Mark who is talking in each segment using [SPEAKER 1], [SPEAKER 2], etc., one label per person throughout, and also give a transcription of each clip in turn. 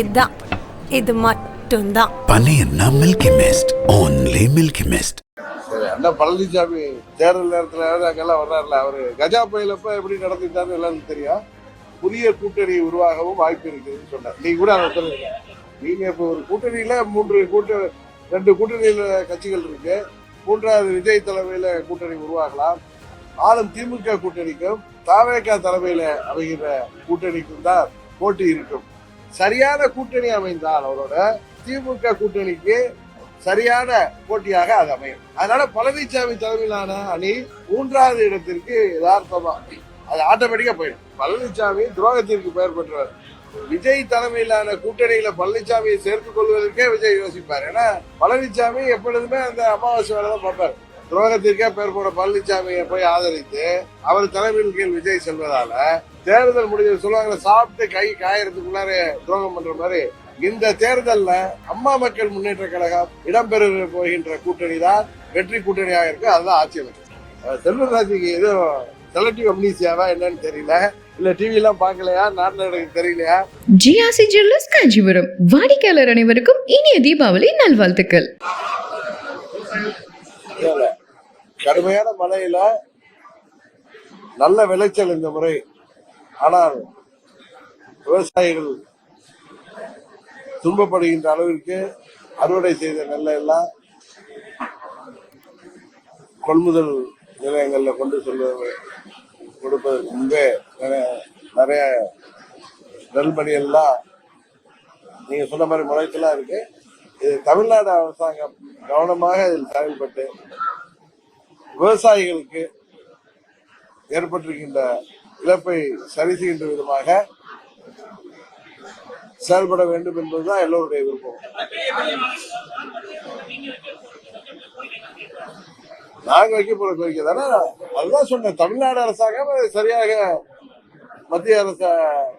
[SPEAKER 1] இதான் இது மட்டும்தான்.
[SPEAKER 2] பனையன்னா Milky Mist only Milky Mist
[SPEAKER 3] சரி அண்ணா பழனிசாமி தேர்தல் நேரத்துல அங்கெல்லாம் வர்றாருல அவரு கஜா புயலப்ப எப்படி நடந்துட்டாரு எல்லாருக்கும் தெரியும் புதிய கூட்டணி உருவாகவும் வாய்ப்பு இருக்குதுன்னு சொன்னார். நீங்க கூட அதை சொல்லுங்க. நீங்க இப்ப ஒரு கூட்டணியில மூன்று கூட்ட ரெண்டு கூட்டணியில கட்சிகள் இருக்கு. மூன்றாவது விஜய் தலைமையில கூட்டணி உருவாகலாம். ஆளும் திமுக கூட்டணிக்கும் தாவேகா தலைமையில அமைகிற கூட்டணிக்கும் தான் போட்டி இருக்கும். சரியான கூட்டணி அமைந்தால் அவரோட திமுக கூட்டணிக்கு சரியான போட்டியாக அது அமையும். அதனால பழனிசாமி தலைமையிலான அணி மூன்றாவது இடத்திற்கு யதார்த்தமா அது ஆட்டோமேட்டிக்கா போயிடும். பழனிசாமி துரோகத்திற்கு பெயர் பெற்றவர். விஜய் தலைமையிலான கூட்டணியில பழனிசாமியை சேர்த்துக் கொள்வதற்கே விஜய் யோசிப்பார். ஏன்னா பழனிசாமி எப்பொழுதுமே அந்த அமாவாசை வேலை தான் பார்ப்பார். துரோகத்திற்கே பெயர் போன பழனிசாமியை போய் ஆதரித்து அவர் தலைமையின் கீழ் விஜய் செல்வதால தேர்தல் முடிஞ்ச சொல்லுவாங்க சாப்பிட்டு கை காயறதுக்குள்ளார துரோகம் பண்ற மாதிரி. இந்த தேர்தல்ல அம்மா மக்கள் முன்னேற்ற கழகம் இடம்பெற போகின்ற கூட்டணி தான் வெற்றி கூட்டணியாக இருக்கு. அதுதான் ஆட்சி செல்வராஜுக்கு எதுவும் செலக்டிவ் அம்னீசியாவா என்னன்னு தெரியல. இல்ல டிவி எல்லாம் நாட்டுல எனக்கு தெரியலையா?
[SPEAKER 4] GRC jewellers Kanchipuram. வாடிக்கையாளர் அனைவருக்கும் இனிய தீபாவளி நல்வாழ்த்துக்கள்.
[SPEAKER 3] கடுமையான மழையில நல்ல விளைச்சல் இந்த முறை. ஆனால் விவசாயிகள் துன்பப்படுகின்ற அளவிற்கு அறுவடை செய்த நெல்லை எல்லாம் கொள்முதல் நிலையங்களில் கொண்டு செல்வது கொடுப்பதற்கு முன்பே நிறைய நிறைய நெல்மணி எல்லாம் நீங்க சொன்ன மாதிரி முளைச்செல்லாம் இருக்கு. இது தமிழ்நாடு அரசாங்கம் கவனமாக இதில் செயல்பட்டு விவசாயிகளுக்கு ஏற்பட்டிருக்கின்ற இழப்பை சரி செய்கின்ற விதமாக செயல்பட வேண்டும் என்பதுதான் எல்லோருடைய விருப்பம். நாங்க வைக்க போற கோரிக்கை தானே? அதுதான் சொன்னேன். தமிழ்நாடு அரசாங்கம் சரியாக மத்திய அரச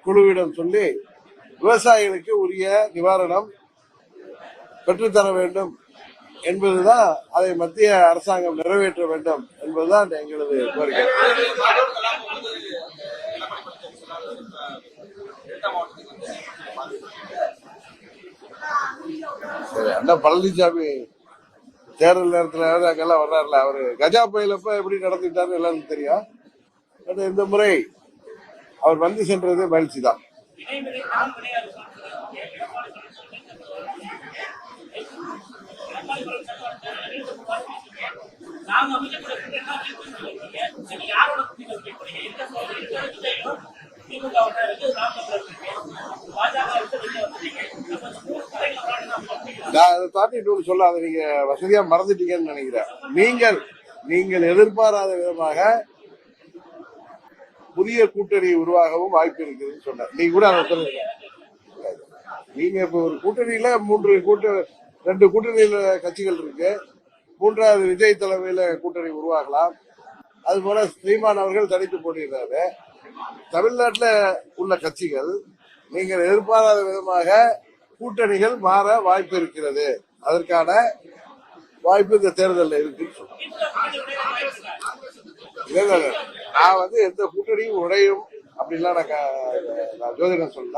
[SPEAKER 3] குழுவிடம் சொல்லி விவசாயிகளுக்கு உரிய நிவாரணம் பெற்றுத்தர வேண்டும் என்பதுதான் அதை மத்திய அரசாங்கம் நிறைவேற்ற வேண்டும் என்பதுதான் எங்களது கோரிக்கை. சரி அண்ணா பழனிசாமி தேர்தல் நேரத்துல அங்கெல்லாம் வர்றாருல அவரு கஜா புயலப்ப எப்படி நடந்துட்டாரு எல்லாருக்கும் தெரியும். பட் இந்த முறை அவர் வந்து சென்றது மகிழ்ச்சி தான்.
[SPEAKER 5] நாங்க
[SPEAKER 3] நான் அதை தாண்டி இன்னொன்று சொல்ல அதை நீங்க வசதியா மறந்துட்டீங்கன்னு நினைக்கிறேன். நீங்கள் நீங்கள் எதிர்பாராத விதமாக புதிய கூட்டணி உருவாகவும் வாய்ப்பு இருக்குதுன்னு சொன்னேன் நீங்க கூட அதை சொல்லுங்க. நீங்க இப்ப ஒரு கூட்டணியில மூன்று கூட்ட ரெண்டு கூட்டணியில கட்சிகள் இருக்கு. மூன்றாவது விஜய் தலைமையில கூட்டணி உருவாகலாம். அது போல ஸ்ரீமான் அவர்கள் தனித்து போட்டியிடுறாரு. தமிழ்நாட்டில் உள்ள கட்சிகள் நீங்கள் எதிர்பாராத விதமாக கூட்டணிகள் மாற வாய்ப்பு இருக்கிறது. அதற்கான வாய்ப்பு இந்த தேர்தலில் இருக்குன்னு சொல்றேன். நான் வந்து எந்த கூட்டணியும் உடையும் அப்படின்லாம் நான் ஜோதிடம் சொல்ல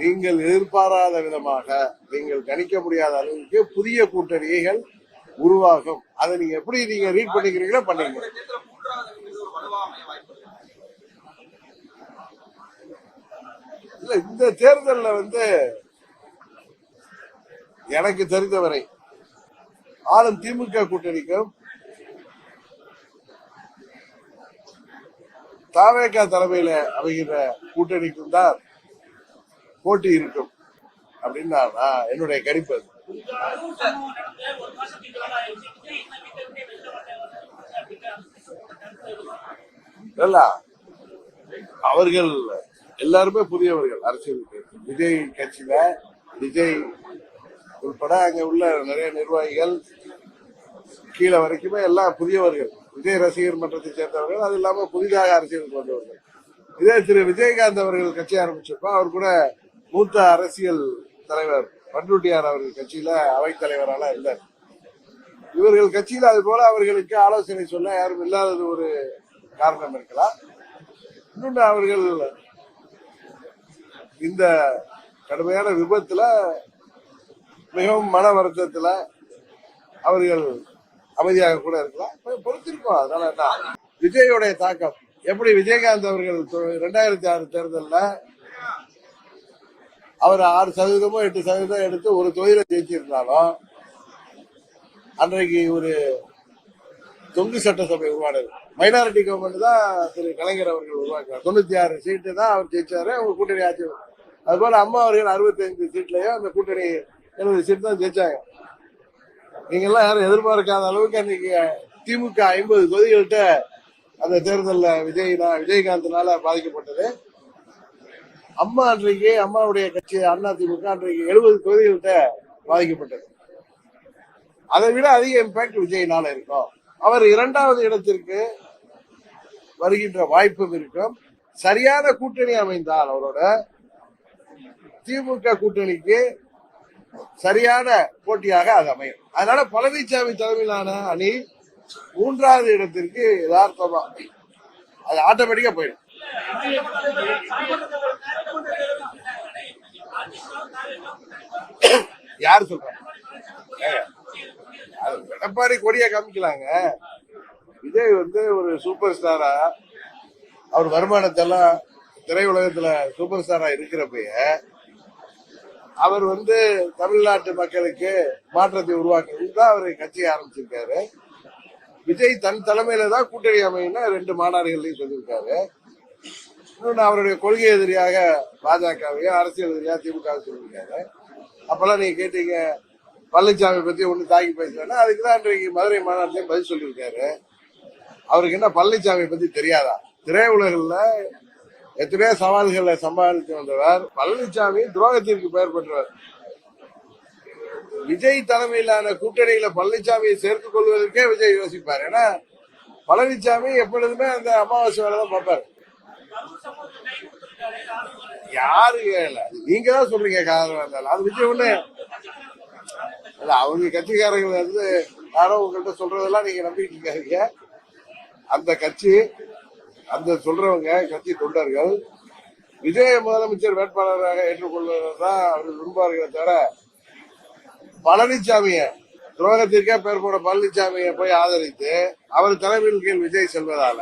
[SPEAKER 3] நீங்கள் எதிர்பாராத விதமாக நீங்கள் கணிக்க முடியாத அளவுக்கு புதிய கூட்டணிகள் உருவாகும். அதை நீங்க எப்படி நீங்க ரீட் பண்ணிக்கிறீங்களோ பண்ணீங்க இல்ல இந்த தேர்தல்ல வந்து எனக்கு தெரிந்தவரை ஆளும் திமுக கூட்டணிக்கும் தாவேக தலைமையில அமைகிற கூட்டணிக்கும் தான் போட்டி இருக்கும் அப்படின்னு நான் என்னுடைய கணிப்பு அது. அவர்கள் எல்லாருமே புதியவர்கள் அரசியல் விஜய் கட்சியில விஜய் உள்பட அங்க உள்ள நிறைய நிர்வாகிகள் கீழே வரைக்குமே எல்லாம் புதியவர்கள். விஜய் ரசிகர் மன்றத்தை சேர்ந்தவர்கள் அது இல்லாம புதிதாக அரசியலுக்கு வந்தவர்கள். இதே திரு விஜயகாந்த் அவர்கள் கட்சி ஆரம்பிச்சிருப்போம் அவர் கூட மூத்த அரசியல் தலைவர் பண்ருட்டியார் அவர்கள் கட்சியில அவைத் தலைவரால இல்லை இவர்கள் கட்சியில் அது போல அவர்களுக்கு ஆலோசனை சொல்ல யாரும் இல்லாதது ஒரு காரணம் இருக்கலாம். இன்னொன்று அவர்கள் இந்த கடுமையான விபத்துல மிகவும் மன வருத்தத்துல அவர்கள் அமைதியாக கூட இருக்கலாம். பொறுத்திருக்கோம் அதனால என்ன? விஜயோடைய தாக்கம். எப்படி விஜயகாந்த் அவர்கள் தொ- ரெண்டாயிரத்தி ஆறு தேர்தலில் அவர் ஆறு சதவீதமோ எட்டு சதவீதம் எடுத்து ஒரு தொழிலை ஜெயிச்சிருந்தாலும் அன்றைக்கு ஒரு தொங்கு சட்டசபை உருவானது. மைனாரிட்டி கவர்மெண்ட் தான் திரு கலைஞர் அவர்கள் உருவாக்கினார் தொண்ணூத்தி ஆறு சீட்டு தான் அவர் ஜெயிச்சாரு அவங்க கூட்டணி ஆட்சி அதுபோல அம்மா அவர்கள் அறுபத்தஞ்சு சீட்லயும் அந்த கூட்டணி எழுபது சீட் தான் ஜெயிச்சாங்க. நீங்க எல்லாம் யாரும் எதிர்பார்க்காத அளவுக்கு அன்னைக்கு திமுக ஐம்பது தொகுதிகள்கிட்ட அந்த தேர்தலில் விஜய் விஜயகாந்த்னால பாதிக்கப்பட்டது. அம்மா அன்றைக்கு அம்மாவுடைய கட்சி அண்ணா திமுக அன்றைக்கு எழுபது தொகுதிகள்கிட்ட பாதிக்கப்பட்டது. அதை விட அதிக இம்பாக்ட் விஜயினால இருக்கும். அவர் இரண்டாவது இடத்திற்கு வருகின்ற வாய்ப்பும் இருக்கும். சரியான கூட்டணி அமைந்தால் அவரோட திமுக கூட்டணிக்கு சரியான போட்டியாக அது அமையும். அதனால பழனிசாமி தலைமையிலான அணி மூன்றாவது இடத்திற்கு யதார்த்தமா அது ஆட்டோமேட்டிக்கா போயிடும். யார் சொல்றாங்க? அது எடப்பாடி கொடியா காமிக்கலாங்க. விஜய் வந்து ஒரு சூப்பர் ஸ்டாரா அவர் வருமானத்தெல்லாம் திரையுலகத்துல சூப்பர் ஸ்டாரா இருக்கிறப்பயே அவர் வந்து தமிழ்நாட்டு மக்களுக்கு மாற்றத்தை உருவாக்குறதுக்கு தான் அவர் கட்சியை ஆரம்பிச்சிருக்காரு. விஜய் தன் தலைமையில தான் கூட்டணி அமையினா ரெண்டு மாநாடுகள்லையும் சொல்லியிருக்காரு. இன்னொன்று அவருடைய கொள்கை எதிரியாக பாஜகவையும் அரசியல் எதிரியாக திமுக சொல்லியிருக்காரு. அப்பெல்லாம் நீங்க கேட்டீங்க பழனிசாமி பத்தி ஒன்று தாக்கி பேசுறேன்னா அதுக்கு தான் இன்றைக்கு மதுரை மாநாட்டிலையும் பதில் சொல்லியிருக்காரு. அவருக்கு என்ன பழனிசாமி பத்தி தெரியாதா? திரையுலகில் எத்தனையோ சவால்களை சமாளித்து வந்தவர். பழனிசாமி துரோகத்திற்கு பெயர் பெற்றவர். விஜய் தலைமையிலான கூட்டணியில பழனிசாமியை சேர்த்துக் கொள்வதற்கே விஜய் யோசிப்பார். ஏன்னா பழனிசாமி எப்பொழுதுமே அந்த அமாவாசை வேலை தான் பார்ப்பார். யாரு கேட்கல நீங்க தான் சொல்றீங்க காரணம் இருந்தாலும். அது விஜய் ஒண்ணு. இல்ல அவங்க கட்சிக்காரர்கள் வந்து யாரோ உங்கள்கிட்ட சொல்றதெல்லாம் நீங்க நம்பிக்கிட்டு இருக்காதீங்க. அந்த கட்சி அந்த சொல்றவங்க கட்சி தொண்டர்கள் விஜய முதலமைச்சர் வேட்பாளராக ஏற்றுக்கொள்வதுதான் அவர்கள் விரும்புவார்களே தவிர பழனிசாமிய துரோகத்திற்கே பேர் போன பழனிசாமியை போய் ஆதரித்து அவர் தலைமையின் கீழ் விஜய் செல்வதால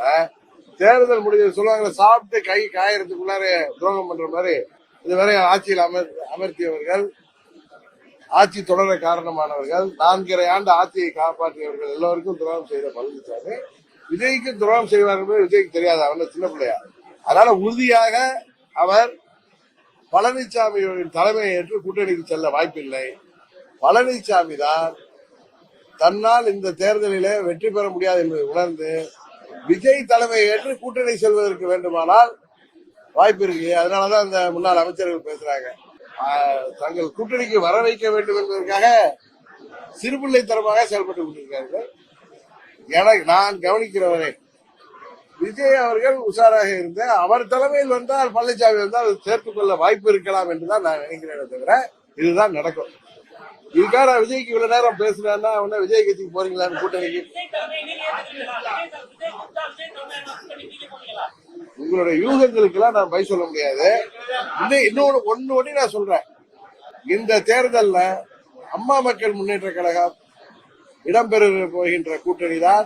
[SPEAKER 3] தேர்தல் முடிஞ்சது சொல்லுவாங்க சாப்பிட்டு கை காயறதுக்குள்ளார துரோகம் பண்ற மாதிரி இதுவரை ஆட்சியில் அமர் அமர்த்தியவர்கள் ஆட்சி தொடர காரணமானவர்கள் நான்கரை ஆண்டு ஆட்சியை காப்பாற்றியவர்கள் எல்லோருக்கும் துரோகம் செய்த பழனிசாமி விஜய்க்கு துரோகம் செய்வார்கள் விஜய்க்கு தெரியாது அவன் சின்ன பிள்ளையா. அதனால உறுதியாக அவர் பழனிசாமியின் தலைமையை ஏற்று கூட்டணிக்கு செல்ல வாய்ப்பில்லை. பழனிசாமி தான் தன்னால் இந்த தேர்தலிலே வெற்றி பெற முடியாது என்பதை உணர்ந்து விஜய் தலைமையை ஏற்று கூட்டணி செல்வதற்கு வேண்டுமானால் வாய்ப்பு இருக்கு. அதனாலதான் இந்த முன்னாள் அமைச்சர்கள் பேசுறாங்க. தங்கள் கூட்டணிக்கு வர வைக்க வேண்டும் என்பதற்காக சிறுபிள்ளைத்தனமாக செயல்பட்டு கொண்டிருக்கிறார்கள். எனக்கு நான் கவனிக்கிறவரே. விஜய் அவர்கள் உஷாராக இருந்த அவர் தலைமையில் வந்தால் பழனிசாமி வந்தால் சேர்த்துக் கொள்ள வாய்ப்பு இருக்கலாம் என்றுதான் நான் நினைக்கிறேனே தவிர இதுதான் நடக்கும். இதுக்காக நான் விஜய்க்கு இவ்வளவு நேரம் பேசுறேன்னா உடனே விஜய் கட்சிக்கு போறீங்களான்னு கூட்டணிக்கு?
[SPEAKER 5] கூட்டணி
[SPEAKER 3] உங்களுடைய யூகங்களுக்கெல்லாம் நான் பை சொல்ல முடியாது. இன்னும் இன்னொன்னு ஒண்ணு ஒண்ணு நான் சொல்றேன். இந்த தேர்தல்ல அம்மா மக்கள் முன்னேற்ற கழகம் இடம்பெற போகின்ற கூட்டணி தான்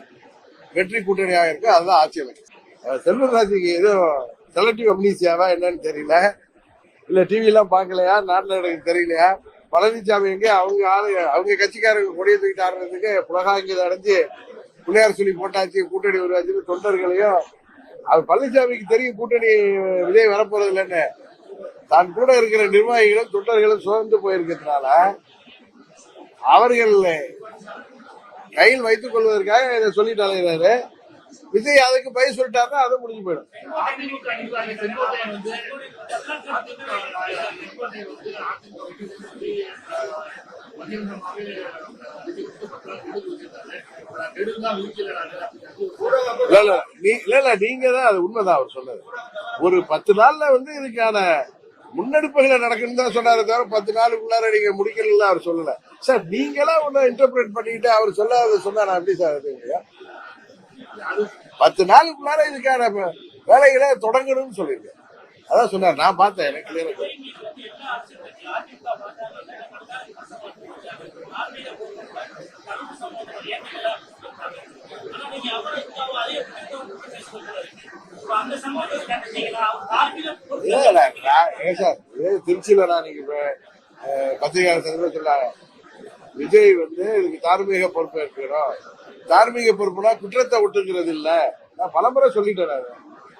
[SPEAKER 3] வெற்றி கூட்டணியாக இருக்கு. அதுதான் ஆட்சி செல்வராஜுக்கு ஏதோ செலக்டிவ் அம்னீசியாவா என்னன்னு தெரியல. இல்ல டிவி எல்லாம் பார்க்கலையா? நாட்டுல எனக்கு தெரியலையா? பழனிசாமி எங்க? அவங்க ஆளு அவங்க கட்சிக்காரங்க கொடியை தூக்கிட்டு ஆடுறதுக்கு புலகாங்கித அடைஞ்சு பிள்ளையார் சொல்லி போட்டாச்சு கூட்டணி உருவாச்சுன்னு தொண்டர்களையும். அது பழனிசாமிக்கு தெரியும் கூட்டணி விஜய் வரப்போறது இல்லைன்னு. தான் கூட இருக்கிற நிர்வாகிகளும் தொண்டர்களும் சோர்ந்து போயிருக்கிறதுனால அவர்கள் கையில் வைத்துக் கொள்வதற்காக இதை சொல்லிட்டு அலைகிறாரு விஜய் அதுக்கு பை சொல்லிட்டாருன்னா அது முடிஞ்சு போயிடும். இல்ல இல்ல. நீங்க தான் அது உண்மைதான் அவர் சொன்னது. ஒரு பத்து நாள்ல வந்து இதுக்கான முன்னெடுப்புகளை நடக்குன்னு தான் சொன்னாரு தவிர பத்து நாளுக்குள்ளார நீங்க முடிக்கல அவர் சொல்லல. சார் நீங்களா ஒண்ணு இன்டர்பிரேட் பண்ணிட்டு அவர் சொல்லாத சொன்னா நான் எப்படி சார் அது? இல்லையா? பத்து நாளுக்குள்ளார இதுக்கான வேலைகளை தொடங்கணும்னு சொல்லியிருக்கேன். அதான் சொன்னார். நான் பார்த்தேன் எனக்கு
[SPEAKER 5] அந்த சம்பவத்தை
[SPEAKER 3] இல்ல, நான் ஏன் சார் திருச்சியில நான் நீங்க பத்திரிகையாளர் விஜய் வந்து இதுக்கு தார்மீக பொறுப்பு இருக்கிறோம் தார்மீக பொறுப்புனா குற்றத்தை விட்டுக்கிறது இல்ல. நான் பலமுறை சொல்லிட்டேன் நான்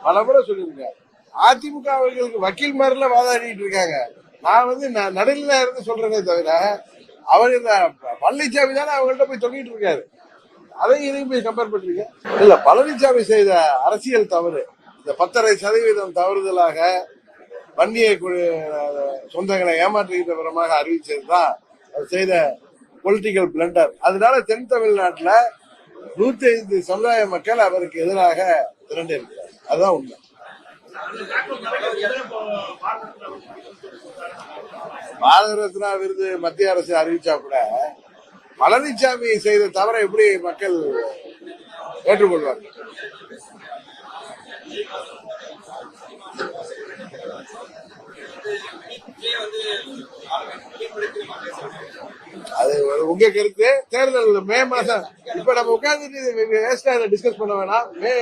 [SPEAKER 3] பலமுறை சொல்லியிருக்கேன். அதிமுக அவர்களுக்கு வக்கீல் மாதிரிலாம் வாதாடிட்டு இருக்காங்க. நான் வந்து ந- நடுநிலையா இருந்து சொல்றதே தவிர அவர் இந்த பழனிசாமி தானே அவங்கள்ட்ட போய் சொல்லிட்டு இருக்காரு. அதை இதையும் போய் கம்பேர் பண்றீங்க இல்ல பழனிசாமி செய்த அரசியல் தவறு. இந்த பத்தரை சதவீதம் தவறுதலாக வண்டியை குழு சொந்தங்களை ஏமாற்றுகின்ற விதமாக அறிவிச்சதுதான் அது செய்த பொலிட்டிக்கல் பிளண்டர் அதனால தென் தமிழ்நாட்டுல நூத்தி ஐந்து சமுதாய மக்கள் அவருக்கு எதிராக திரண்டு இருக்கிறார் அதுதான் உண்மை. பாரத ரத்னா விருது மத்திய அரசு அறிவிச்சா கூட பழனிசாமி செய்த தவறை எப்படி மக்கள் ஏற்றுக்கொள்வார்கள்? அது ஒரு உங்க கருத்து. தேர்தல் மே மாசம். இப்ப நம்ம உட்கார்ந்துட்டு வேஸ்டா இதை டிஸ்கஸ் பண்ண வேணாம். மே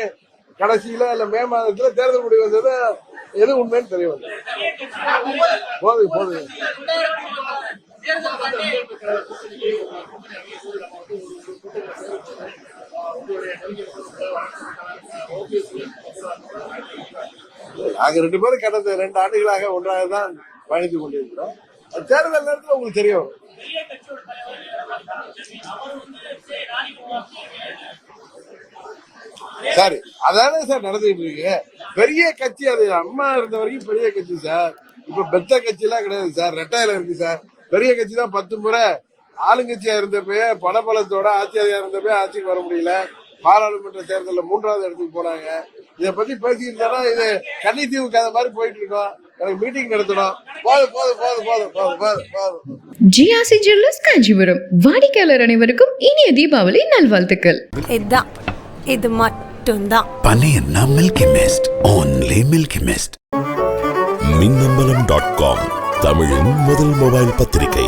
[SPEAKER 3] கடைசியில இல்ல மே மாதத்துல தேர்தல் முடிவு வந்தது. எது உண்மைன்னு தெரிய வந்து போதும் போதும் நாங்க ரெண்டு பேரும் கடந்த ரெண்டு ஆண்டுகளாக ஒன்றாக தான் பயணித்துக் கொண்டிருக்கிறோம். அது தேர்தல் நேரத்தில் உங்களுக்கு தெரியும்.
[SPEAKER 5] சார்
[SPEAKER 3] கட்சியோட அதானே சார் நடந்துகிட்டு இருக்கு. பெரிய கட்சி அது. அம்மா இருந்த வரைக்கும் பெரிய கட்சி சார். இப்ப பெத்த கட்சி எல்லாம் கிடையாது சார். ரெட்டையில இருக்கு சார். பெரிய கட்சி தான் பத்து முறை ஆளுங்கட்சியா இருந்தப்பயே பணபலத்தோட ஆட்சியாளர் இருந்தப்பயே ஆட்சிக்கு வர முடியல. பாராளுமன்ற தேர்தலில் மூன்றாவது இடத்துக்கு போனாங்க. இதை பத்தி பேசியிருந்தா இது கன்னித்தீவு கதை மாதிரி போயிட்டு இருக்கோம். எனக்கு மீட்டிங் நடத்தணும்.
[SPEAKER 4] GRC jewellers Kanchipuram. வாடிக்கையாளர் அனைவருக்கும் இனிய தீபாவளி நல்வாழ்த்துக்கள்.
[SPEAKER 1] இதுதான். இது மட்டும்தான்.
[SPEAKER 2] பனையன்னா Milky Mist only Milky Mist
[SPEAKER 6] Minnambalam dot com தமிழின் முதல் மொபைல் பத்திரிகை.